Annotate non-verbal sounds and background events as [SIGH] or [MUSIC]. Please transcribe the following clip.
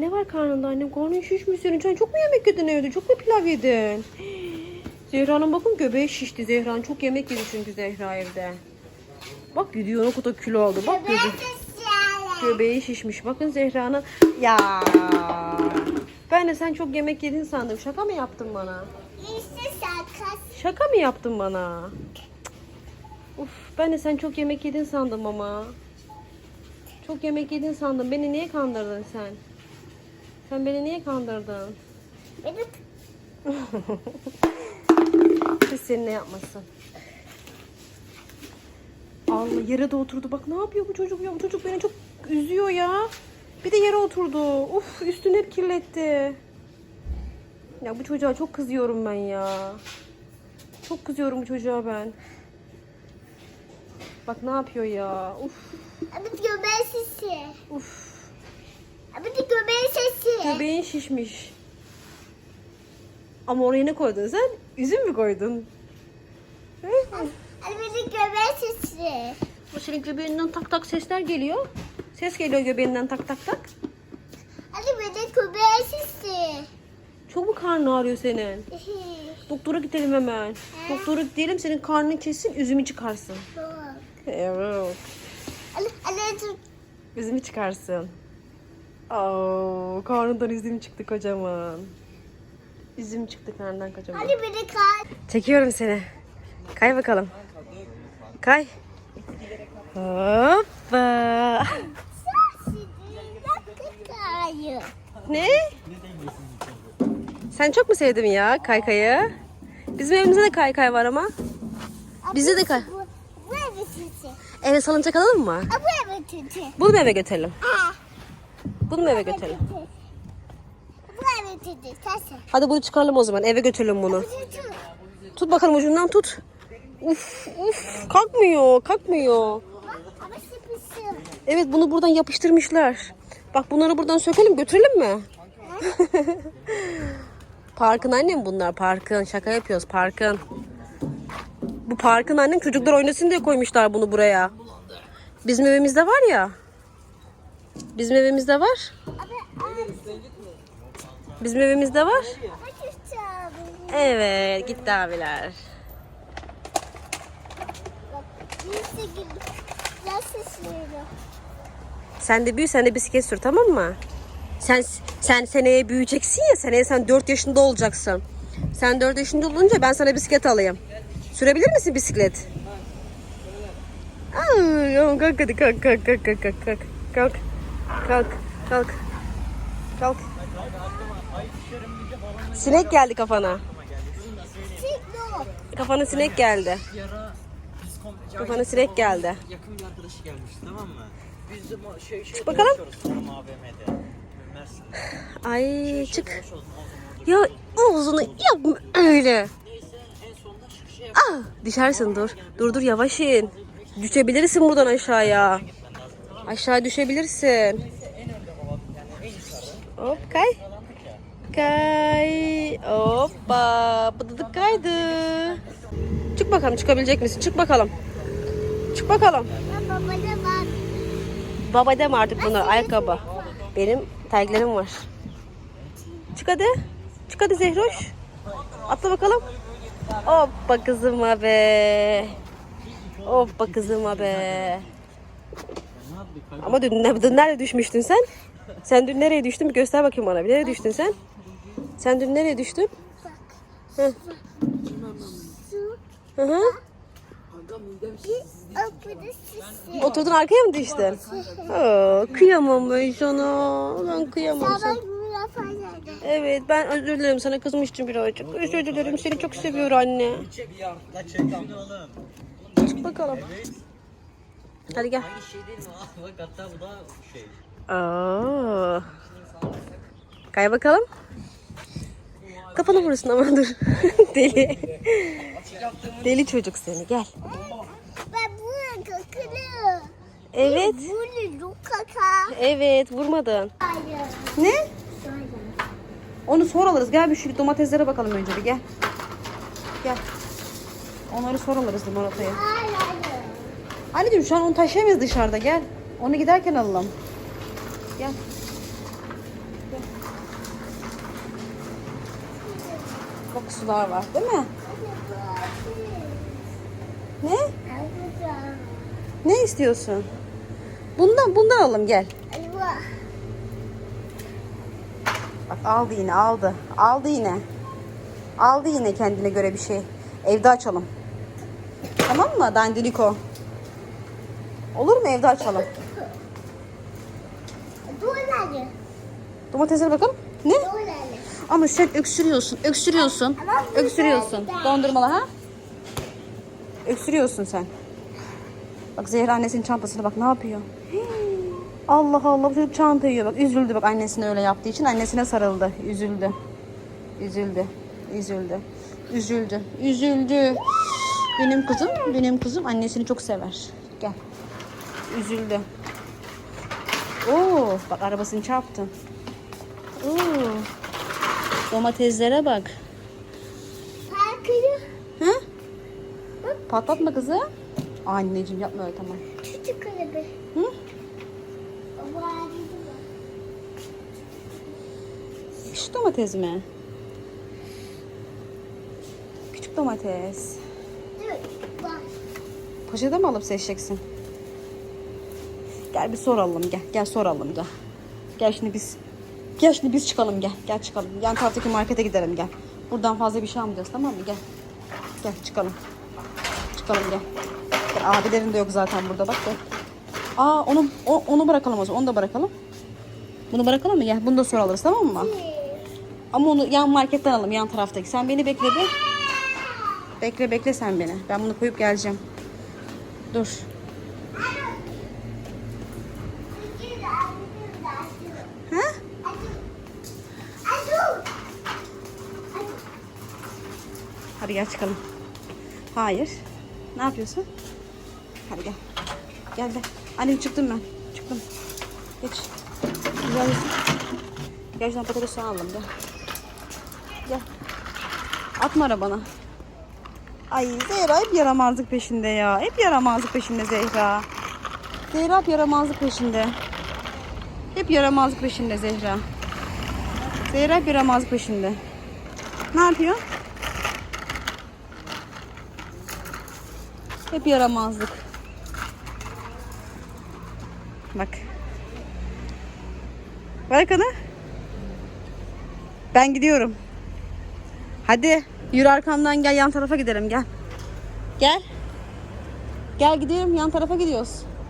ne var karnında annem? Karnın şişmiş senin. Sen çok mu yemek yedin evde? Çok mu pilav yedin? Zehra'nın bakın göbeği şişti. Zehra'nın çok yemek yedi çünkü Zehra evde. Bak gidiyor o kadar kilo aldı. Bak göbeği, göbeği şişmiş. Bakın Zehra'nın. Ya. Ben de sen çok yemek yedin sandım. Şaka mı yaptın bana? İşte sakat. Şaka mı yaptın bana? Uf, ben de sen çok yemek yedin sandım ama. Çok yemek yedin sandım. Beni niye kandırdın sen? Sen beni niye kandırdın? Benim [LAUGHS] Biz seni ne yapmasın? Allah yere de oturdu. Bak ne yapıyor bu çocuk ya? Bu çocuk beni çok üzüyor ya. Bir de yere oturdu. Uf üstünü hep kirletti. Ya bu çocuğa çok kızıyorum ben ya. Çok kızıyorum bu çocuğa ben. Bak ne yapıyor ya. Uf Abi göbeği sesi. uf. Abi de göbeği sesi. Göbeğin şişmiş. Ama oraya ne koydun sen? Üzüm mü koydun? De göbeği sesi. Bu senin göbeğinden tak tak sesler geliyor. Ses geliyor göbeğinden tak tak tak. Bir de göbeği sesi. Çok mu karnı ağrıyor senin? Doktora gidelim hemen. Doktora gidelim senin karnın kesin üzümü çıkarsın. Evet. Ali, Ali dur. Üzümü çıkarsın. Oo, karnından üzüm çıktı kocaman. Üzüm çıktı karnından kocaman. Ali bir de kal. Çekiyorum seni. Kay bakalım. Kay. Hoppa. Ne? Sen çok mu sevdin ya kaykayı? Bizim evimizde de kaykay var ama. Bizde de kay. Bu, bu. Eve salıncak alalım mı? Bu sesi. Bunu eve götürelim? Aa, Bunu mu eve götürelim? Bu sesi. Sesi. Hadi bunu çıkaralım o zaman. Eve götürelim bunu. Tut bakalım ucundan tut. Uf uf kalkmıyor kalkmıyor. Evet bunu buradan yapıştırmışlar. Bak bunları buradan sökelim götürelim mi? [LAUGHS] parkın annem bunlar parkın. Şaka yapıyoruz parkın. Bu parkın annem çocuklar oynasın diye koymuşlar bunu buraya. Bizim evimizde var ya. Bizim evimizde var. Bizim evimizde var. Evet gitti abiler. Sen de büyü sen de bisiklet sür tamam mı? Sen sen seneye büyüyeceksin ya seneye sen 4 yaşında olacaksın. Sen 4 yaşında olunca ben sana bisiklet alayım. Sürebilir misin bisiklet? Ay, kalk hadi kalk kalk kalk kalk kalk kalk kalk kalk kalk. Sinek geldi kafana. Kafana sinek geldi. Kafana sinek geldi. yakın bir arkadaşı gelmiş tamam mı? Biz de şey şey bakalım. Ay çık. Ya ağzını yapma öyle. Ah, düşersin dur. Dur dur yavaş in. Düşebilirsin buradan aşağıya. Aşağı düşebilirsin. Hop kay. Kay. Hoppa. Bıdıdık kaydı. Çık bakalım çıkabilecek misin? Çık bakalım. Çık bakalım. Baba deme artık bunlar ayakkabı. Benim terliklerim var. Çık hadi. Çık hadi Zehroş. Atla bakalım. Hoppa kızıma be. Hoppa kızıma be. Ama dün, dün nerede düşmüştün sen? Sen dün nereye düştün? Bir göster bakayım bana. Bir nereye düştün sen? Sen dün nereye düştün? Hı. Hı hı. Sisi. Oturdun arkaya mı düştün? Oo, kıyamam ben sana. Ben kıyamam sana. Evet ben özür dilerim sana kızmıştım birazcık. Özür dilerim seni çok seviyor anne. Çık bakalım. Hadi gel. Aynı şey değil mi? Bak hatta bu da şey. Aa. Kay bakalım. Kafanı vurursun ama dur. [LAUGHS] Deli. Deli çocuk seni gel. Ben bunu kakılı. Evet. Bunu kaka. Evet vurmadın. Hayır. Ne? Onu sonra alırız. Gel bir şu domateslere bakalım önce bir gel. Gel. Onları sonra alırız limonatayı. Hayır. Anneciğim şu an onu taşıyamayız dışarıda gel. Onu giderken alalım. Gel. gel. Bak sular var değil mi? Ne? Ne istiyorsun? Bundan bundan alalım gel. Bak aldı yine aldı. Aldı yine. Aldı yine kendine göre bir şey. Evde açalım. Tamam mı Dandiliko? Olur mu evde açalım? Doları. Domatese bakalım. Ne? Doları. Ama sen öksürüyorsun. Öksürüyorsun. Ama Öksürüyorsun. Dondurmalı ha? Öksürüyorsun sen. Bak Zehra annesinin çantasına bak ne yapıyor. Hii. Allah Allah bu çocuk çanta yiyor. Bak üzüldü bak annesine öyle yaptığı için annesine sarıldı. Üzüldü. Üzüldü. Üzüldü. Üzüldü. Üzüldü. Benim kızım, benim kızım annesini çok sever. Gel. Üzüldü. Oo, bak arabasını çarptı. Oo. Domateslere bak. Parkırı. Ha? Patlatma kızı. Anneciğim yapma öyle tamam. Küçük kulübü. Hı? Küçük domates mi? Küçük domates. Dur. Bak. Poşete mi alıp seçeceksin? Gel bir soralım gel. Gel soralım gel. Gel şimdi biz. Gel şimdi biz çıkalım gel. Gel çıkalım. Yan taraftaki markete gidelim gel. Buradan fazla bir şey almayacağız tamam mı? Gel. Gel çıkalım. Çıkalım gel. gel abilerin de yok zaten burada bak gel. Aa onu o- onu bırakalım o zaman. Onu da bırakalım. Bunu bırakalım mı? Gel. Bunu da sonra tamam mı? Ama onu yan marketten alalım yan taraftaki. Sen beni bekle bir. Bekle bekle sen beni. Ben bunu koyup geleceğim. Dur. Gel çıkalım. Hayır. Ne yapıyorsun? Hadi gel. Gel de. Annem çıktım ben. Çıktım. Geç. Güzel misin? Gel şuradan patates soğan alalım gel. Gel. Atma arabana. Ay Zehra hep yaramazlık peşinde ya. Hep yaramazlık peşinde Zehra. Zehra hep yaramazlık peşinde. Hep yaramazlık peşinde Zehra. Zehra hep yaramazlık peşinde. Ne yapıyor? Hep yaramazlık. Bak. Bırak onu. Ben gidiyorum. Hadi yürü arkamdan gel yan tarafa gidelim gel. Gel. Gel gidelim yan tarafa gidiyoruz.